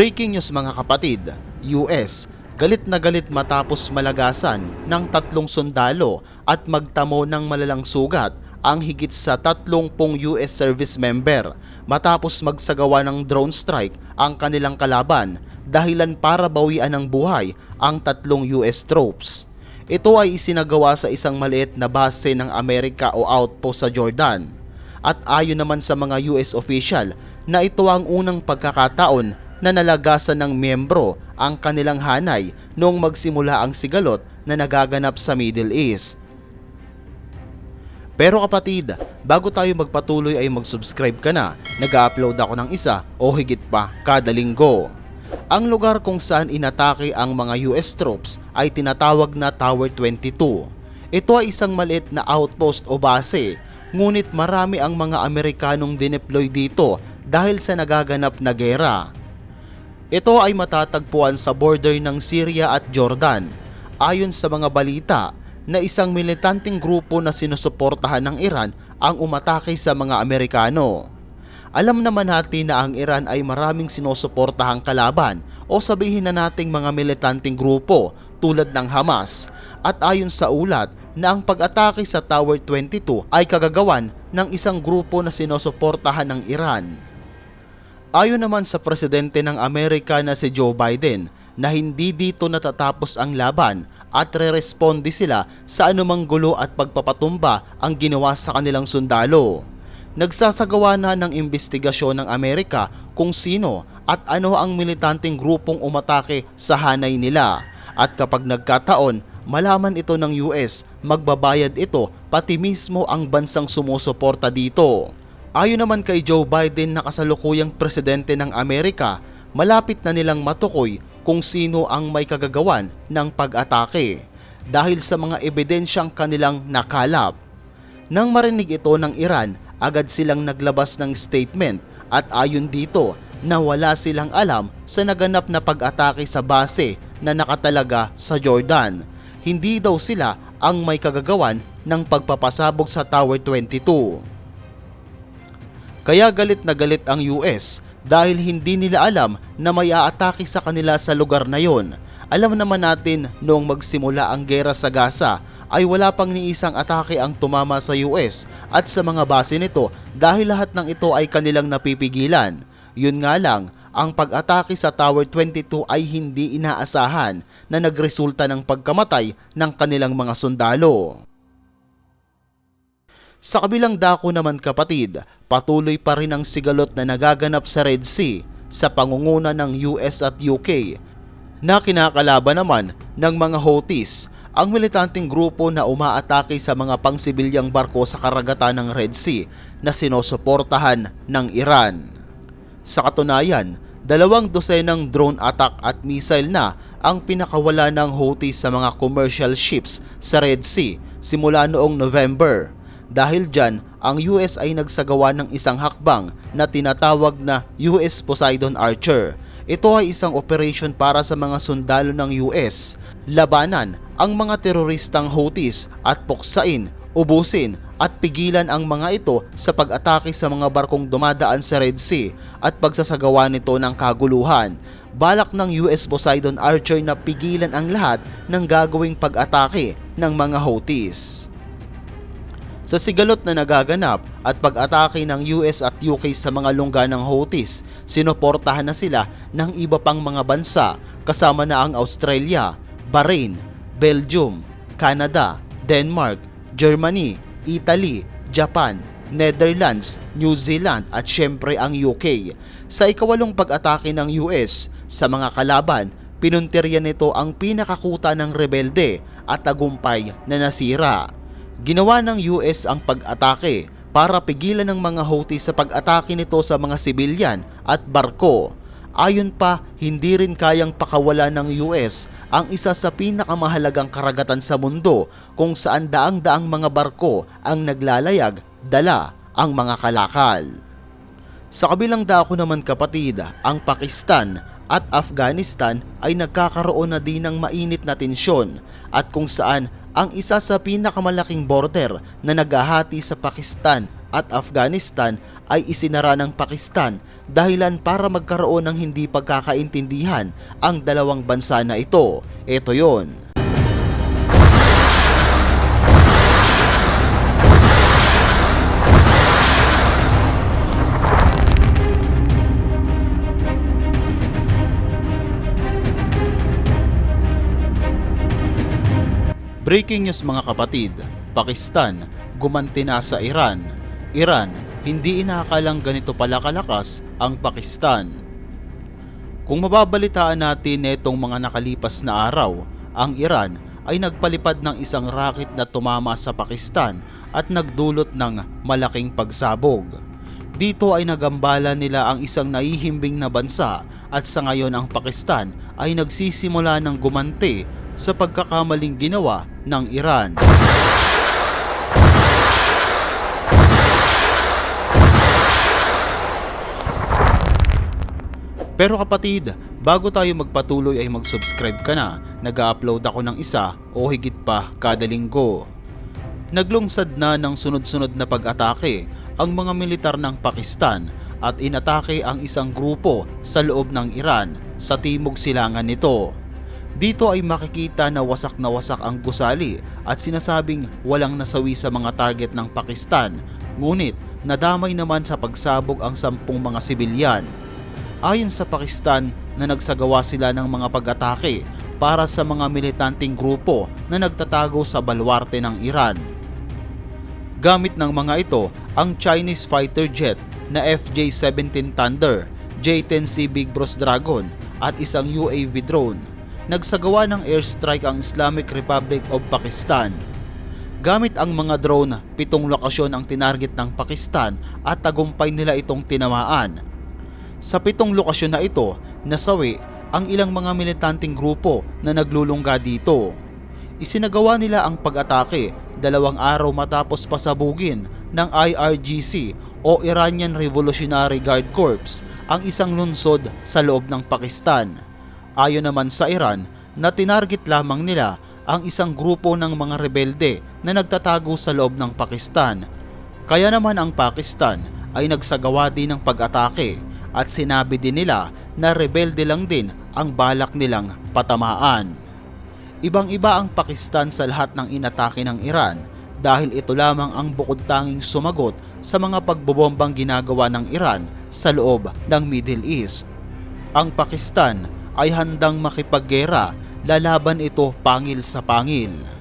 Breaking news mga kapatid, US, galit na galit matapos malagasan ng tatlong sundalo at magtamo ng malalang sugat ang higit sa 30 US service member matapos magsagawa ng drone strike ang kanilang kalaban dahilan para bawian ng buhay ang tatlong US troops. Ito ay isinagawa sa isang maliit na base ng Amerika o outpost sa Jordan. At ayon naman sa mga US official na ito ang unang pagkakataon na nalagasan ng miyembro ang kanilang hanay noong magsimula ang sigalot na nagaganap sa Middle East. Pero kapatid, bago tayo magpatuloy ay mag-subscribe ka na. Nag-upload ako ng isa o higit pa kada linggo. Ang lugar kung saan inatake ang mga US troops ay tinatawag na Tower 22. Ito ay isang maliit na outpost o base, ngunit marami ang mga Amerikanong dineploy dito dahil sa nagaganap na gera. Ito ay matatagpuan sa border ng Syria at Jordan. Ayon sa mga balita, na isang militanteng grupo na sinusuportahan ng Iran ang umatake sa mga Amerikano. Alam naman natin na ang Iran ay maraming sinusuportahang kalaban o sabihin na nating mga militanteng grupo tulad ng Hamas at ayon sa ulat na ang pag-atake sa Tower 22 ay kagagawan ng isang grupo na sinusuportahan ng Iran. Ayon naman sa presidente ng Amerika na si Joe Biden na hindi dito natatapos ang laban at re-responde sila sa anumang gulo at pagpapatumba ang ginawa sa kanilang sundalo. Nagsasagawa na ng investigasyon ng Amerika kung sino at ano ang militanteng grupong umatake sa hanay nila at kapag nagkataon malaman ito ng US, magbabayad ito pati mismo ang bansang sumusuporta dito. Ayon naman kay Joe Biden na kasalukuyang presidente ng Amerika, malapit na nilang matukoy kung sino ang may kagagawan ng pag-atake dahil sa mga ebidensyang kanilang nakalap. Nang marinig ito ng Iran, agad silang naglabas ng statement at ayon dito na wala silang alam sa naganap na pag-atake sa base na nakatalaga sa Jordan. Hindi daw sila ang may kagagawan ng pagpapasabog sa Tower 22. Kaya galit na galit ang US dahil hindi nila alam na may aatake sa kanila sa lugar na yon. Alam naman natin noong magsimula ang gera sa Gaza ay wala pang ni isang atake ang tumama sa US at sa mga base nito dahil lahat ng ito ay kanilang napipigilan. Yun nga lang, ang pag-atake sa Tower 22 ay hindi inaasahan na nagresulta ng pagkamatay ng kanilang mga sundalo. Sa kabilang dako naman kapatid, patuloy pa rin ang sigalot na nagaganap sa Red Sea sa pangunguna ng US at UK na kinakalaban naman ng mga Houthis, ang militanteng grupo na umaatake sa mga pangsibilyang barko sa karagatan ng Red Sea na sinusuportahan ng Iran. Sa katunayan, dalawang dosenang drone attack at missile na ang pinakawala ng Houthis sa mga commercial ships sa Red Sea simula noong November. Dahil dyan, ang US ay nagsagawa ng isang hakbang na tinatawag na US Poseidon Archer. Ito ay isang operation para sa mga sundalo ng US. Labanan ang mga teroristang Houthis at puksain, ubusin at pigilan ang mga ito sa pag-atake sa mga barkong dumadaan sa Red Sea at pagsasagawa nito ng kaguluhan. Balak ng US Poseidon Archer na pigilan ang lahat ng gagawing pag-atake ng mga Houthis. Sa sigalot na nagaganap at pag-atake ng US at UK sa mga lungga ng Houthis, sinuportahan na sila ng iba pang mga bansa kasama na ang Australia, Bahrain, Belgium, Canada, Denmark, Germany, Italy, Japan, Netherlands, New Zealand at syempre ang UK. Sa ikawalong pag-atake ng US sa mga kalaban, pinuntirya nito ang pinakakuta ng rebelde at tagumpay na nasira. Ginawa ng US ang pag-atake para pigilan ng mga Houthis sa pag-atake nito sa mga sibilyan at barko. Ayon pa, hindi rin kayang pakawala ng US ang isa sa pinakamahalagang karagatan sa mundo kung saan daang-daang mga barko ang naglalayag, dala ang mga kalakal. Sa kabilang dako naman kapatid, ang Pakistan at Afghanistan ay nagkakaroon na din ng mainit na tensyon at kung saan ang isa sa pinakamalaking border na naghahati sa Pakistan at Afghanistan ay isinara ng Pakistan dahilan para magkaroon ng hindi pagkakaintindihan ang dalawang bansa na ito. Ito yon. Breaking news mga kapatid, Pakistan gumanti na sa Iran. Iran, hindi inakalang ganito pala kalakas ang Pakistan. Kung mababalitaan natin netong mga nakalipas na araw, ang Iran ay nagpalipad ng isang rocket na tumama sa Pakistan at nagdulot ng malaking pagsabog. Dito ay nagambala nila ang isang naihimbing na bansa at sa ngayon ang Pakistan ay nagsisimula ng gumanti sa pagkakamaling ginawa ng Iran. Pero kapatid, bago tayo magpatuloy ay mag-subscribe ka na. Nag-upload ako ng isa o higit pa kada linggo. Naglungsad na ng sunod-sunod na pag-atake ang mga militar ng Pakistan at inatake ang isang grupo sa loob ng Iran sa timog silangan nito. Dito ay makikita na wasak na wasak ang gusali at sinasabing walang nasawi sa mga target ng Pakistan. Ngunit nadamay naman sa pagsabog ang sampung mga sibilyan. Ayon sa Pakistan na nagsagawa sila ng mga pag-atake para sa mga militanteng grupo na nagtatago sa balwarte ng Iran. Gamit ng mga ito ang Chinese fighter jet na FJ-17 Thunder, J-10C Big Bros Dragon at isang UAV drone. Nagsagawa ng airstrike ang Islamic Republic of Pakistan. Gamit ang mga drone, pitong lokasyon ang tinarget ng Pakistan at tagumpay nila itong tinamaan. Sa pitong lokasyon na ito, nasawi ang ilang mga militanteng grupo na naglulungga dito. Isinagawa nila ang pag-atake dalawang araw matapos pasabugin ng IRGC o Iranian Revolutionary Guard Corps ang isang lungsod sa loob ng Pakistan. Ayon naman sa Iran na tinarget lamang nila ang isang grupo ng mga rebelde na nagtatago sa loob ng Pakistan. Kaya naman ang Pakistan ay nagsagawa din ng pag-atake at sinabi din nila na rebelde lang din ang balak nilang patamaan. Ibang-iba ang Pakistan sa lahat ng inatake ng Iran dahil ito lamang ang bukod tanging sumagot sa mga pagbobombang ginagawa ng Iran sa loob ng Middle East. Ang Pakistan ay handang makipaggera lalaban ito pangil sa pangil.